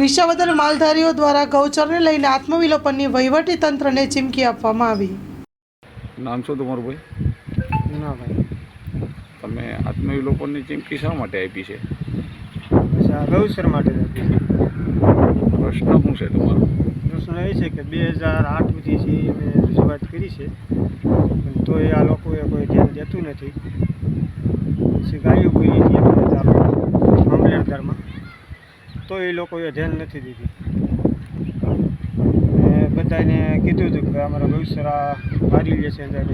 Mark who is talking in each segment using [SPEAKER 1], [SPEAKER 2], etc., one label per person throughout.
[SPEAKER 1] વિસાવદર માલધારીઓ દ્વારા ગૌચરને લઈને આત્મવિલોપનની વહીવટી તંત્રને ચીમકી આપવામાં આવી.
[SPEAKER 2] નામ શું તમારું ભાઈ?
[SPEAKER 3] ના ભાઈ.
[SPEAKER 2] તમે આત્મવિલોપનની ચીમકી શા માટે આપી છે?
[SPEAKER 3] ગૌચર માટે જ.
[SPEAKER 2] પ્રશ્ન શું છે તમારો?
[SPEAKER 3] પ્રશ્ન એ છે કે બે હજાર આઠથી છે મેં રજૂઆત કરી છે તો એ આ લોકોએ કોઈ ધ્યાન દેતું નથી. પછી ગાયો બોલી હતી એક વખત આપણે મામલતદારમાં તો એ લોકોએ ધ્યાન નથી દીધી. બધાને કીધું હતું કે અમારા ગૌસરા મારી લે છે અંદર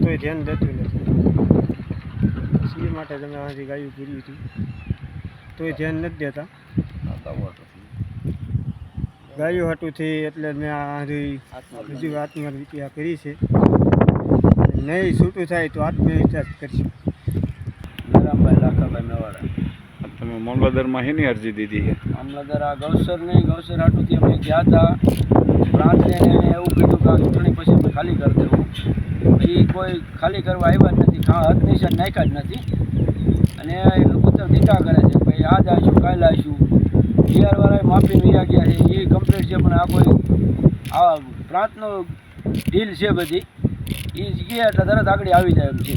[SPEAKER 3] તોય ધ્યાન દેતું નથી. એ માટે તમે આથી ગાયું પૂરી હતી. તોય ધ્યાન નથી દેતા. ગાયો હાટુંથી એટલે મેં આ બીજી આત્મહત્યા કરી છે. નહીં છૂટું થાય તો જ કરશું.
[SPEAKER 4] રામભાઈ લાખાભાઈ મેવાડા
[SPEAKER 2] તમે મામલતદારમાં શેની અરજી દીધી છે?
[SPEAKER 4] મામલતદાર આ ગૌસર નહીં ગૌસર આટુથી અમે ગયા હતા. પ્રાંતને એને એવું કીધું કે આ ચૂંટણી પછી અમે ખાલી કરી દેવું. પછી કોઈ ખાલી કરવા આવ્યા જ નથી ખા હદ નિશાન નાખ્યા જ નથી. અને એ ઉત્તર દીધા કરે છે ભાઈ આજ આવીશું કાલે આવીશું ડીઆરવાળાએ માફી રહ્યા ગયા છે એ કમ્પ્લીટ છે પણ આ કોઈ આ પ્રાંતનો ડીલ છે બધી. એ જગ્યાએ એટલે તરત આગળ આવી જાય એમ છે.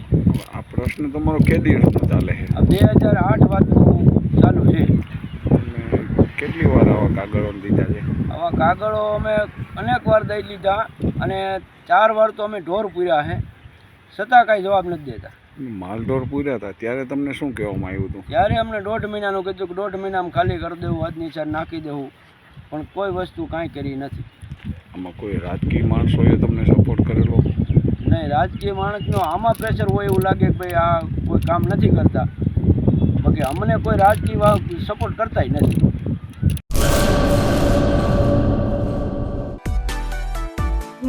[SPEAKER 2] આ પ્રશ્ન તમારો કે દિવસનો ચાલે છે?
[SPEAKER 4] બે હજાર આઠ વાતનું ચાલુ છે
[SPEAKER 2] તમે કેટલી વાર આવા કાગળો દીધા છે.
[SPEAKER 4] આવા કાગળો અમે અનેક વાર દઈ લીધા અને ચાર વાર તો અમે ઢોર પૂર્યા છે છતાં કાંઈ જવાબ નથી દેતા.
[SPEAKER 2] માલઢોર પૂર્યા હતા ત્યારે તમને શું કહેવામાં આવ્યું હતું?
[SPEAKER 4] ત્યારે અમને દોઢ મહિનાનું કીધું કે દોઢ મહિનામાં ખાલી કરી દેવું હાથ નીચે નાખી દેવું પણ કોઈ વસ્તુ કાંઈ કરી નથી.
[SPEAKER 2] આમાં કોઈ રાજકીય માણસોએ તમને સપોર્ટ કરેલો?
[SPEAKER 4] નહીં રાજકીય માણસનો આમાં પ્રેશર હોય એવું લાગે કે ભાઈ આ કોઈ કામ નથી કરતા. બાકી અમને કોઈ રાજકીય સપોર્ટ કરતાય નથી.